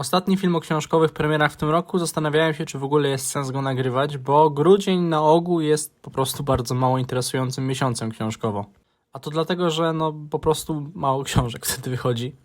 Ostatni film o książkowych premierach w tym roku. Zastanawiałem się, czy w ogóle jest sens go nagrywać, bo grudzień na ogół jest po prostu bardzo mało interesującym miesiącem książkowo. A to dlatego, że no po prostu mało książek wtedy wychodzi.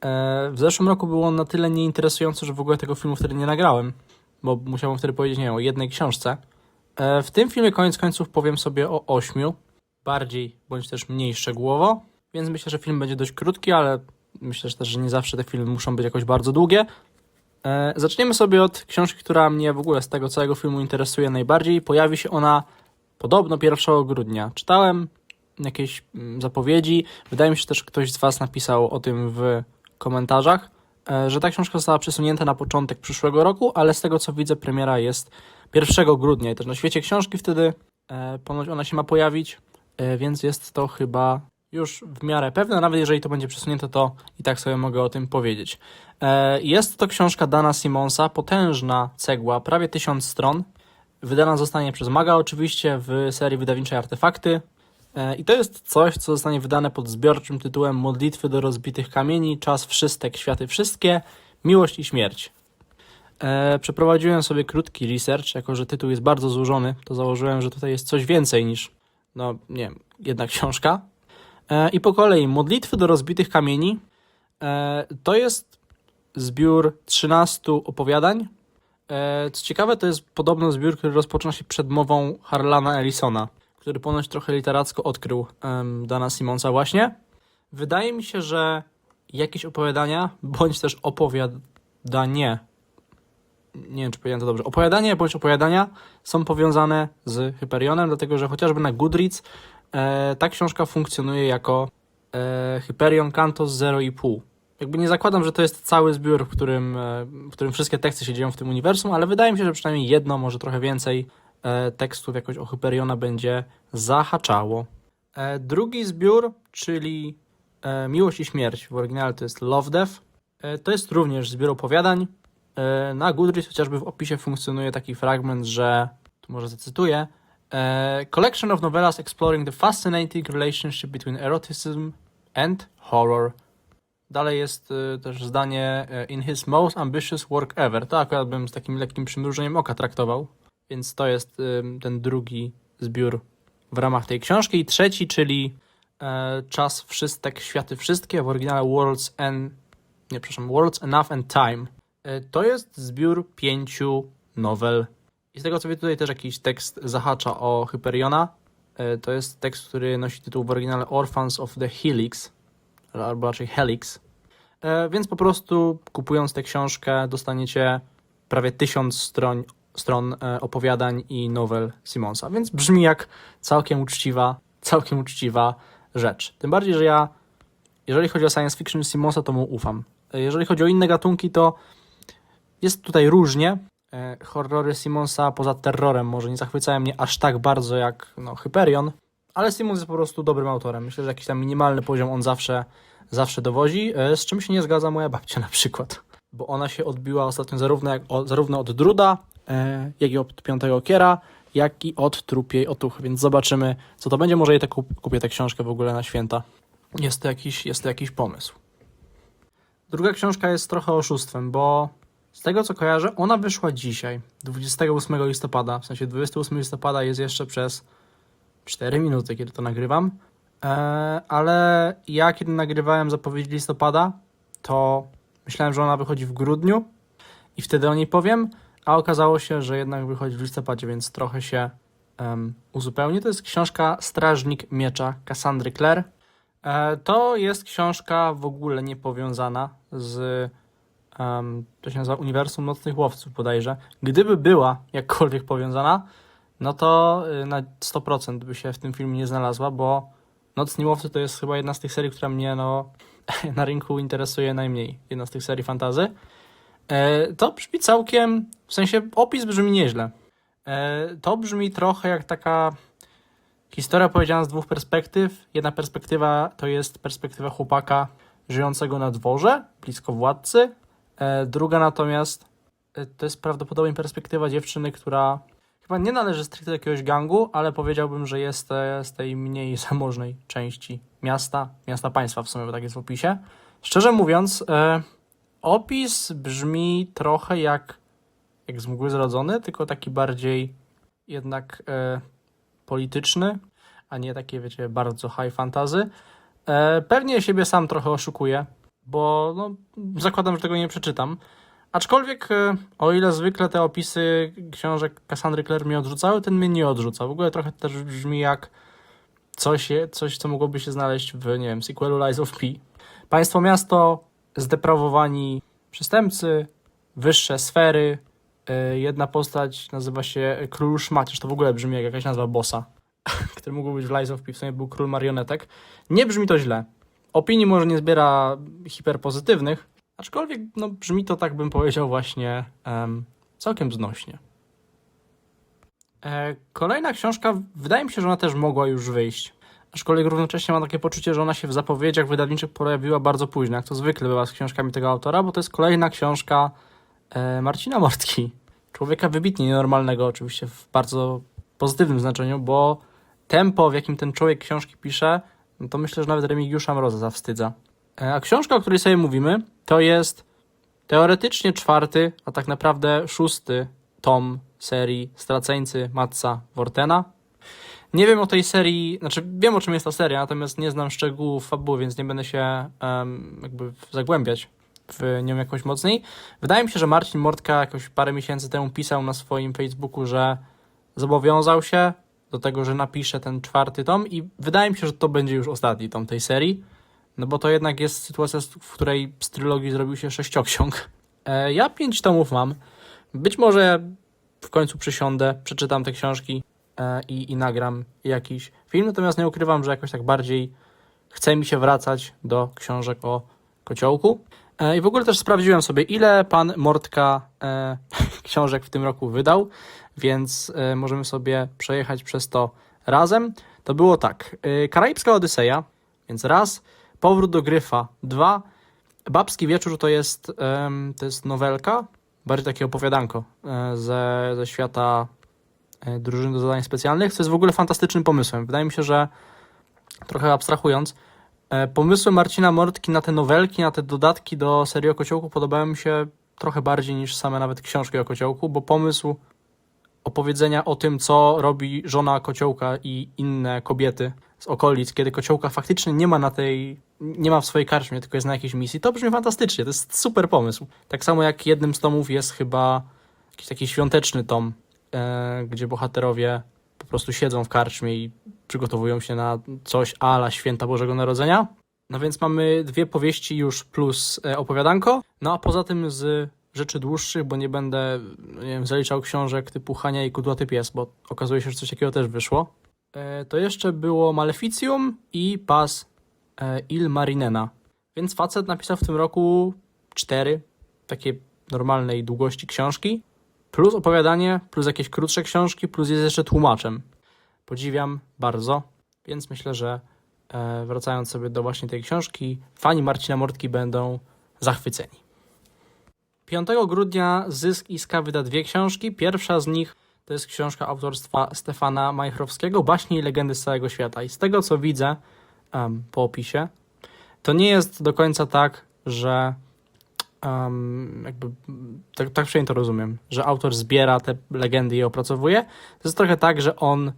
E, w zeszłym roku był on na tyle nieinteresujący, że w ogóle tego filmu wtedy nie nagrałem, bo musiałbym wtedy powiedzieć, nie wiem, o jednej książce. E, w tym filmie koniec końców powiem sobie o ośmiu, bardziej bądź też mniej szczegółowo, więc myślę, że film będzie dość krótki, ale myślę też, że nie zawsze te filmy muszą być jakoś bardzo długie. E, zaczniemy sobie od książki, która mnie w ogóle z tego całego filmu interesuje najbardziej. Pojawi się ona podobno 1 grudnia. Czytałem jakieś mm, zapowiedzi. Wydaje mi się też, że ktoś z Was napisał o tym w komentarzach, e, że ta książka została przesunięta na początek przyszłego roku, ale z tego co widzę, premiera jest 1 grudnia i też na świecie książki wtedy e, ponoć ona się ma pojawić, więc jest to chyba już w miarę pewne. Nawet jeżeli to będzie przesunięte, to i tak sobie mogę o tym powiedzieć. E, Jest to książka Dana Simonsa, potężna cegła, prawie tysiąc stron. Wydana zostanie przez Maga oczywiście w serii wydawniczej Artefakty. E, I to jest coś, co zostanie wydane pod zbiorczym tytułem Modlitwy do rozbitych kamieni, Czas wszystek, światy wszystkie, Miłość i śmierć. E, przeprowadziłem sobie krótki research, jako że tytuł jest bardzo złożony, to założyłem, że tutaj jest coś więcej niż, no nie wiem, jedna książka. E, I po kolei, Modlitwy do rozbitych kamieni e, to jest zbiór 13 opowiadań. E, Co ciekawe, to jest podobno zbiór, który rozpoczyna się przedmową Harlana Ellisona, który ponoć trochę literacko odkrył Dana Simonsa właśnie. Wydaje mi się, że jakieś opowiadania, bądź też opowiadanie, nie wiem czy powiedziałem to dobrze, opowiadanie bądź opowiadania są powiązane z Hyperionem, dlatego że chociażby na Goodreads ta książka funkcjonuje jako e, Hyperion Cantos 0,5. Jakby nie zakładam, że to jest cały zbiór, w którym, e, w którym wszystkie teksty się dzieją w tym uniwersum, ale wydaje mi się, że przynajmniej jedno, może trochę więcej e, tekstów jakoś o Hyperiona będzie zahaczało. E, drugi zbiór, czyli e, Miłość i Śmierć, w oryginale to jest Love Death, e, to jest również zbiór opowiadań. E, na Goodreads chociażby w opisie funkcjonuje taki fragment, że, tu może zacytuję, e, Collection of novellas exploring the fascinating relationship between eroticism and horror. Dalej jest e, też zdanie e, In his most ambitious work ever. To akurat bym z takim lekkim przymrużeniem oka traktował. Więc to jest ten drugi zbiór w ramach tej książki. I trzeci, czyli Czas Wszystek, Światy Wszystkie, w oryginale Worlds and... Nie, przepraszam, Worlds Enough and Time. To jest zbiór pięciu nowel. I z tego co wiem, tutaj też jakiś tekst zahacza o Hyperiona. E, To jest tekst, który nosi tytuł w oryginale Orphans of the Helix, albo raczej Helix. E, Więc po prostu kupując tę książkę dostaniecie prawie tysiąc stron, stron e, opowiadań i nowel Simonsa. Więc brzmi jak całkiem uczciwa, całkiem uczciwa rzecz. Tym bardziej, że ja, jeżeli chodzi o science fiction Simonsa, to mu ufam. Jeżeli chodzi o inne gatunki, to jest tutaj różnie. E, Horrory Simonsa poza terrorem może nie zachwycają mnie aż tak bardzo jak no, Hyperion, ale Simons jest po prostu dobrym autorem. Myślę, że jakiś tam minimalny poziom on zawsze, zawsze dowozi, e, z czym się nie zgadza moja babcia na przykład. Bo ona się odbiła ostatnio zarówno, jak, o, zarówno od Druda, e, jak i od Piątego Kiera, jak i od Trupiej Otuchy, więc zobaczymy, co to będzie. Może jej te kup, kupię tę książkę w ogóle na święta. Jest to jakiś, jest to jakiś pomysł. Druga książka jest trochę oszustwem, bo z tego co kojarzę, ona wyszła dzisiaj, 28 listopada. W sensie 28 listopada jest jeszcze przez 4 minuty, kiedy to nagrywam. Eee, ale ja, kiedy nagrywałem zapowiedź listopada, to myślałem, że ona wychodzi w grudniu i wtedy o niej powiem, a okazało się, że jednak wychodzi w listopadzie, więc trochę się em, uzupełni. To jest książka Strażnik Miecza Cassandry Clare. E, To jest książka w ogóle niepowiązana z um, to się nazywa Uniwersum Nocnych Łowców bodajże. Gdyby była jakkolwiek powiązana, no to y, na 100% by się w tym filmie nie znalazła, bo Nocni Łowcy to jest chyba jedna z tych serii, która mnie no, na rynku interesuje najmniej. Jedna z tych serii fantazy. E, To brzmi całkiem, w sensie opis brzmi nieźle. E, To brzmi trochę jak taka historia powiedziana z dwóch perspektyw. Jedna perspektywa to jest perspektywa chłopaka żyjącego na dworze, blisko władcy. E, Druga natomiast e, to jest prawdopodobnie perspektywa dziewczyny, która chyba nie należy stricte do jakiegoś gangu, ale powiedziałbym, że jest e, z tej mniej zamożnej części miasta, miasta państwa w sumie, bo tak jest w opisie. Szczerze mówiąc, opis brzmi trochę jak, jak z mgły zrodzony, tylko taki bardziej jednak polityczny, a nie takie, wiecie, bardzo high fantasy. E, pewnie siebie sam trochę oszukuję, bo no, zakładam, że tego nie przeczytam. Aczkolwiek, e, o ile zwykle te opisy książek Cassandry Clare mnie odrzucały, ten mnie nie odrzuca. W ogóle trochę też brzmi jak coś, coś co mogłoby się znaleźć w, nie wiem, sequelu Lies of P. Państwo miasto, zdeprawowani przestępcy, wyższe sfery. E, Jedna postać nazywa się Król Szmacierz. To w ogóle brzmi jak jakaś nazwa bossa, który mógł być w Lies of P. W sumie był król marionetek. Nie brzmi to źle. Opinii może nie zbiera hiperpozytywnych, aczkolwiek no, brzmi to, tak bym powiedział, właśnie em, całkiem znośnie. E, kolejna książka, wydaje mi się, że ona też mogła już wyjść. Aczkolwiek równocześnie mam takie poczucie, że ona się w zapowiedziach wydawniczych pojawiła bardzo późno, jak to zwykle bywa z książkami tego autora, bo to jest kolejna książka e, Marcina Mortki. Człowieka wybitnie nienormalnego, oczywiście w bardzo pozytywnym znaczeniu, bo tempo, w jakim ten człowiek książki pisze, no to myślę, że nawet Remigiusza Mroza zawstydza. E, A książka, o której sobie mówimy, to jest teoretycznie czwarty, a tak naprawdę szósty tom serii Straceńcy Matsa Wortena. Nie wiem o tej serii, znaczy wiem o czym jest ta seria, natomiast nie znam szczegółów fabuły, więc nie będę się em, jakby zagłębiać w nią jakoś mocniej. Wydaje mi się, że Marcin Mortka jakoś parę miesięcy temu pisał na swoim Facebooku, że zobowiązał się do tego, że napisze ten czwarty tom i wydaje mi się, że to będzie już ostatni tom tej serii, no bo to jednak jest sytuacja, w której z trylogii zrobił się sześcioksiąg. E, ja pięć tomów mam. Być może w końcu przysiądę, przeczytam te książki e, i, i nagram jakiś film, natomiast nie ukrywam, że jakoś tak bardziej chce mi się wracać do książek o kociołku. E, I w ogóle też sprawdziłem sobie, ile pan Mortka e, książek w tym roku wydał, więc e, możemy sobie przejechać przez to razem. To było tak, e, Karaibska Odyseja, więc raz, Powrót do Gryfa, dwa, Babski Wieczór to jest, em, to jest nowelka, bardziej takie opowiadanko e, ze, ze świata e, drużyny do zadań specjalnych, co jest w ogóle fantastycznym pomysłem. Wydaje mi się, że trochę abstrahując, e, pomysły Marcina Mortki na te nowelki, na te dodatki do serii o kociołku podobają mi się trochę bardziej niż same nawet książki o kociołku, bo pomysł opowiedzenia o tym, co robi żona kociołka i inne kobiety z okolic, kiedy kociołka faktycznie nie ma na tej, nie ma w swojej karczmie, tylko jest na jakiejś misji, to brzmi fantastycznie, to jest super pomysł. Tak samo jak jednym z tomów jest chyba jakiś taki świąteczny tom, e, gdzie bohaterowie po prostu siedzą w karczmie i przygotowują się na coś ala Święta Bożego Narodzenia. No więc mamy dwie powieści już plus e, opowiadanko. No a poza tym z rzeczy dłuższych, bo nie będę nie wiem, zaliczał książek typu Hania i Kudłaty Pies, bo okazuje się, że coś takiego też wyszło. E, to jeszcze było Maleficium i Pas e, Il Marinena. Więc facet napisał w tym roku cztery takie normalnej długości książki, plus opowiadanie, plus jakieś krótsze książki, plus jest jeszcze tłumaczem. Podziwiam bardzo, więc myślę, że e, wracając sobie do właśnie tej książki, fani Marcina Mortki będą zachwyceni. 5 grudnia Zysk Iska wyda dwie książki. Pierwsza z nich to jest książka autorstwa Stefana Majchrowskiego, Baśnie i legendy z całego świata. I z tego co widzę em, po opisie, to nie jest do końca tak, że em, jakby tak, tak przynajmniej to rozumiem, że autor zbiera te legendy i je opracowuje. To jest trochę tak, że on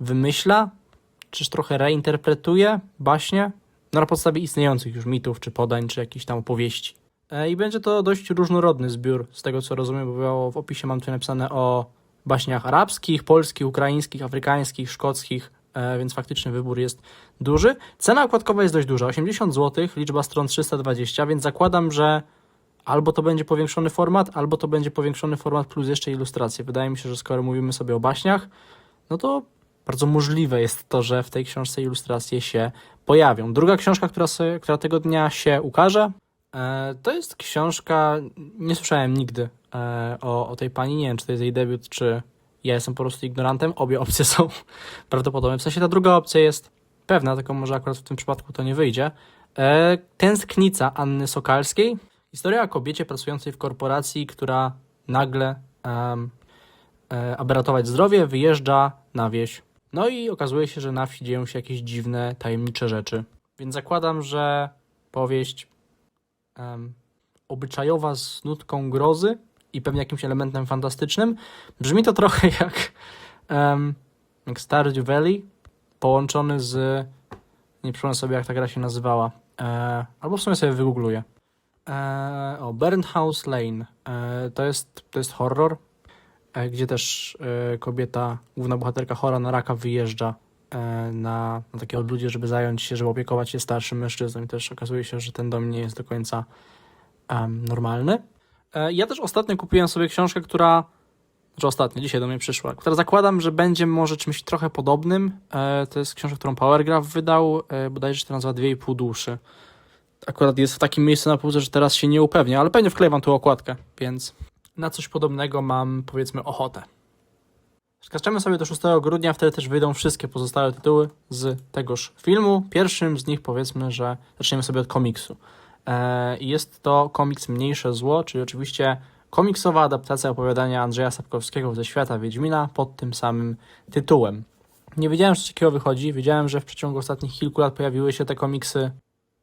wymyśla, czyż trochę reinterpretuje baśnie no, na podstawie istniejących już mitów, czy podań, czy jakichś tam opowieści. E, I będzie to dość różnorodny zbiór, z tego co rozumiem, bo w opisie mam tutaj napisane o baśniach arabskich, polskich, ukraińskich, afrykańskich, szkockich, e, więc faktycznie wybór jest duży. Cena okładkowa jest dość duża, 80 zł, liczba stron 320, więc zakładam, że albo to będzie powiększony format, albo to będzie powiększony format plus jeszcze ilustracje. Wydaje mi się, że skoro mówimy sobie o baśniach, no to bardzo możliwe jest to, że w tej książce ilustracje się pojawią. Druga książka, która, sobie, która tego dnia się ukaże, e, to jest książka, nie słyszałem nigdy e, o, o tej pani, nie wiem, czy to jest jej debiut, czy ja jestem po prostu ignorantem. Obie opcje są prawdopodobne. W sensie ta druga opcja jest pewna, tylko może akurat w tym przypadku to nie wyjdzie. E, Tęsknica Anny Sokalskiej. Historia o kobiecie pracującej w korporacji, która nagle, em, e, aby ratować zdrowie, wyjeżdża na wieś. No i okazuje się, że na wsi dzieją się jakieś dziwne, tajemnicze rzeczy. Więc zakładam, że powieść em, obyczajowa z nutką grozy i pewnie jakimś elementem fantastycznym. Brzmi to trochę jak, em, jak Stardew Valley połączony z... Nie przypomnę sobie, jak ta gra się nazywała. E, albo w sumie sobie wygoogluję. E, o, House Lane. E, to, jest, to jest horror, e, gdzie też e, kobieta, główna bohaterka chora na raka wyjeżdża e, na, na takie odludzie, żeby zająć się, żeby opiekować się starszym mężczyzną i też okazuje się, że ten dom nie jest do końca em, normalny. E, ja też ostatnio kupiłem sobie książkę, która, że ostatnio, dzisiaj do mnie przyszła, która zakładam, że będzie może czymś trochę podobnym. E, to jest książka, którą Powergraph wydał, e, bodajże się to nazywa 2,5 duszy. Akurat jest w takim miejscu na półce, że teraz się nie upewnia, ale pewnie wkleję wam tu okładkę, więc na coś podobnego mam powiedzmy ochotę. Skaczemy sobie do 6 grudnia, wtedy też wyjdą wszystkie pozostałe tytuły z tegoż filmu. Pierwszym z nich powiedzmy, że zaczniemy sobie od komiksu. E, Jest to komiks Mniejsze Zło, czyli oczywiście komiksowa adaptacja opowiadania Andrzeja Sapkowskiego ze świata Wiedźmina pod tym samym tytułem. Nie wiedziałem, że coś takiego wychodzi. Wiedziałem, że w przeciągu ostatnich kilku lat pojawiły się te komiksy.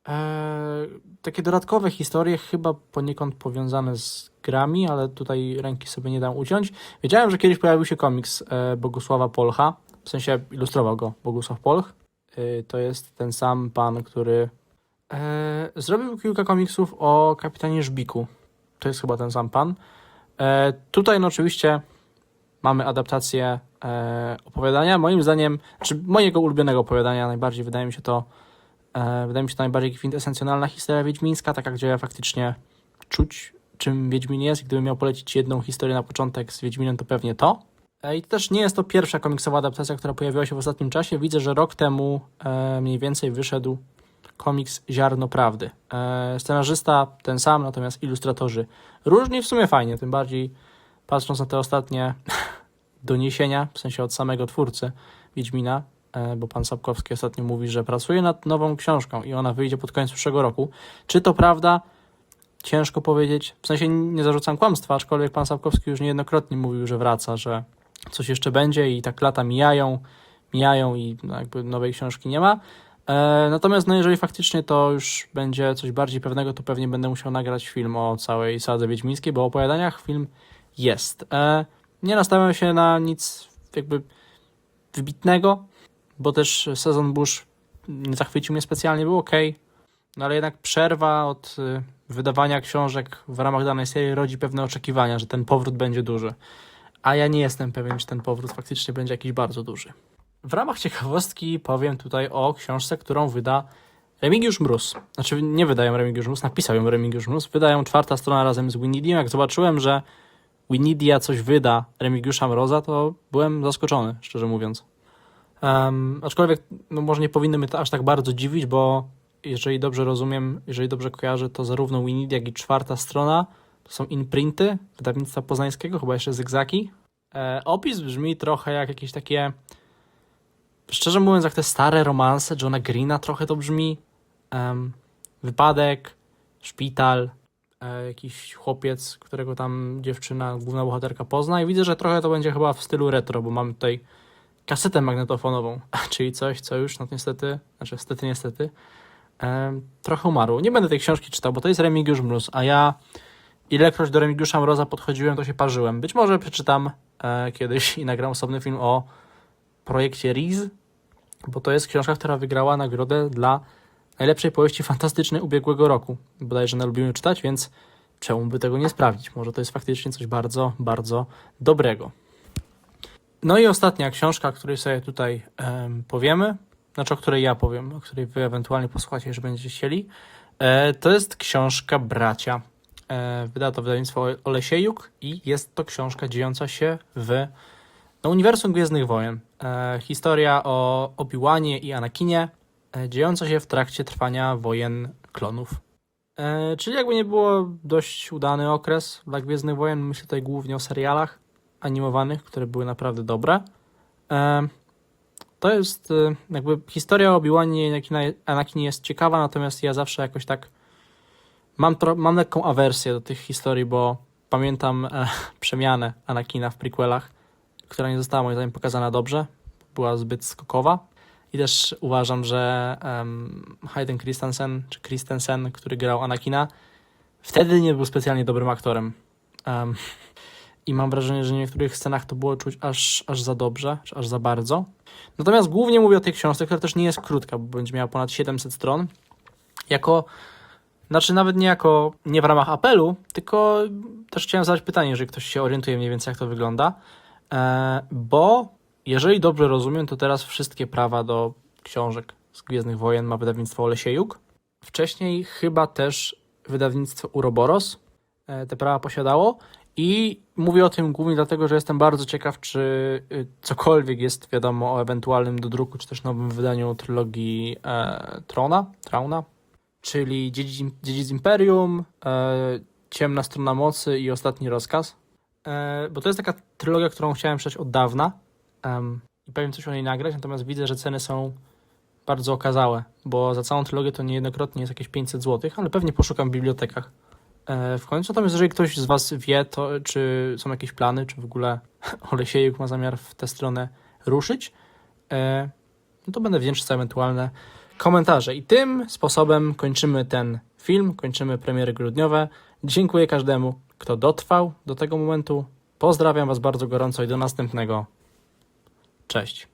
E, takie dodatkowe historie, chyba poniekąd powiązane z grami, ale tutaj ręki sobie nie dam uciąć. Wiedziałem, że kiedyś pojawił się komiks e, Bogusława Polcha, w sensie ilustrował go Bogusław Polch. E, to jest ten sam pan, który zrobił kilka komiksów o kapitanie Żbiku. To jest chyba ten sam pan. Tutaj no oczywiście mamy adaptację opowiadania. Moim zdaniem, czy mojego ulubionego opowiadania, najbardziej wydaje mi się to wydaje mi się to najbardziej kwintesencjonalna historia wiedźmińska, taka gdzie faktycznie czuć czym Wiedźmin jest. Gdybym miał polecić jedną historię na początek z Wiedźminem, to pewnie to. E, I też nie jest to pierwsza komiksowa adaptacja, która pojawiła się w ostatnim czasie. Widzę, że rok temu e, mniej więcej wyszedł komiks Ziarno Prawdy. E, scenarzysta ten sam, natomiast ilustratorzy różni w sumie fajnie, tym bardziej patrząc na te ostatnie doniesienia, w sensie od samego twórcy Wiedźmina, e, bo pan Sapkowski ostatnio mówi, że pracuje nad nową książką i ona wyjdzie pod koniec przyszłego roku. Czy to prawda? Ciężko powiedzieć. W sensie nie zarzucam kłamstwa, aczkolwiek pan Sapkowski już niejednokrotnie mówił, że wraca, że coś jeszcze będzie i tak lata mijają, mijają i no jakby nowej książki nie ma. E, natomiast no jeżeli faktycznie to już będzie coś bardziej pewnego, to pewnie będę musiał nagrać film o całej sadze wiedźmińskiej, bo o opowiadaniach film jest. E, nie nastawiam się na nic jakby wybitnego, bo też sezon Bush nie zachwycił mnie specjalnie, był ok. No ale jednak przerwa od y, wydawania książek w ramach danej serii rodzi pewne oczekiwania, że ten powrót będzie duży. A ja nie jestem pewien, czy ten powrót faktycznie będzie jakiś bardzo duży. W ramach ciekawostki powiem tutaj o książce, którą wyda Remigiusz Mróz. Znaczy nie wydają Remigiusz Mróz, napisał ją Remigiusz Mróz. Wydają czwarta strona razem z Winidią. Jak zobaczyłem, że Winidia coś wyda Remigiusza Mroza, to byłem zaskoczony, szczerze mówiąc. Um, aczkolwiek no może nie powinny mnie to aż tak bardzo dziwić, bo jeżeli dobrze rozumiem, jeżeli dobrze kojarzę, to zarówno Winid, jak i czwarta strona to są imprinty wydawnictwa poznańskiego, chyba jeszcze zygzaki. E, opis brzmi trochę jak jakieś takie, szczerze mówiąc, jak te stare romanse Johna Greena trochę to brzmi. Em, wypadek, szpital, e, jakiś chłopiec, którego tam dziewczyna, główna bohaterka pozna i widzę, że trochę to będzie chyba w stylu retro, bo mamy tutaj kasetę magnetofonową, czyli coś, co już no niestety, znaczy niestety, niestety, trochę umarło. Nie będę tej książki czytał, bo to jest Remigiusz Mróz, a ja ilekroć do Remigiusza Mroza podchodziłem, to się parzyłem. Być może przeczytam e, kiedyś i nagram osobny film o projekcie Riz, bo to jest książka, która wygrała nagrodę dla najlepszej powieści fantastycznej ubiegłego roku. Bodajże na lubimy czytać, więc czemu by tego nie sprawdzić? Może to jest faktycznie coś bardzo, bardzo dobrego. No i ostatnia książka, której sobie tutaj em, powiemy, znaczy o której ja powiem, o której wy ewentualnie posłuchacie, jeżeli będziecie chcieli, e, to jest książka Bracia. E, wyda to wydawnictwo Olesiejuk i jest to książka dziejąca się w no, uniwersum Gwiezdnych Wojen. E, historia o Obi-Wanie i Anakinie, e, dziejąca się w trakcie trwania wojen klonów. E, czyli jakby nie było dość udany okres dla Gwiezdnych Wojen, myślę tutaj głównie o serialach animowanych, które były naprawdę dobre. To jest e, jakby historia o Obi-Wanie i jest ciekawa, natomiast ja zawsze jakoś tak mam, mam lekką awersję do tych historii, bo pamiętam e, przemianę Anakina w prequelach, która nie została moim zdaniem pokazana dobrze, była zbyt skokowa. I też uważam, że um, Hayden Christensen, czy Christensen, który grał Anakina, wtedy nie był specjalnie dobrym aktorem. Em, I mam wrażenie, że w niektórych scenach to było czuć aż, aż za dobrze, czy aż za bardzo. Natomiast głównie mówię o tej książce, która też nie jest krótka, bo będzie miała ponad 700 stron. Jako, znaczy nawet nie jako, nie w ramach apelu, tylko też chciałem zadać pytanie, jeżeli ktoś się orientuje mniej więcej, jak to wygląda. E, bo jeżeli dobrze rozumiem, to teraz wszystkie prawa do książek z Gwiezdnych Wojen ma wydawnictwo Olesiejuk. Wcześniej chyba też wydawnictwo Uroboros e, te prawa posiadało i mówię o tym głównie dlatego, że jestem bardzo ciekaw, czy y, cokolwiek jest wiadomo o ewentualnym dodruku, czy też nowym wydaniu trylogii e, Trona, Trauna, czyli Dziedzic, Dziedzic Imperium, e, Ciemna Strona Mocy i Ostatni Rozkaz. E, bo to jest taka trylogia, którą chciałem przejść od dawna i pewnie coś o niej nagrać, natomiast widzę, że ceny są bardzo okazałe, bo za całą trylogię to niejednokrotnie jest jakieś 500 zł, ale pewnie poszukam w bibliotekach w końcu. Natomiast jeżeli ktoś z Was wie, to czy są jakieś plany, czy w ogóle Olesiejuk ma zamiar w tę stronę ruszyć, e, no to będę wdzięczny za ewentualne komentarze. I tym sposobem kończymy ten film, kończymy premiery grudniowe. Dziękuję każdemu, kto dotrwał do tego momentu. Pozdrawiam Was bardzo gorąco i do następnego. Cześć.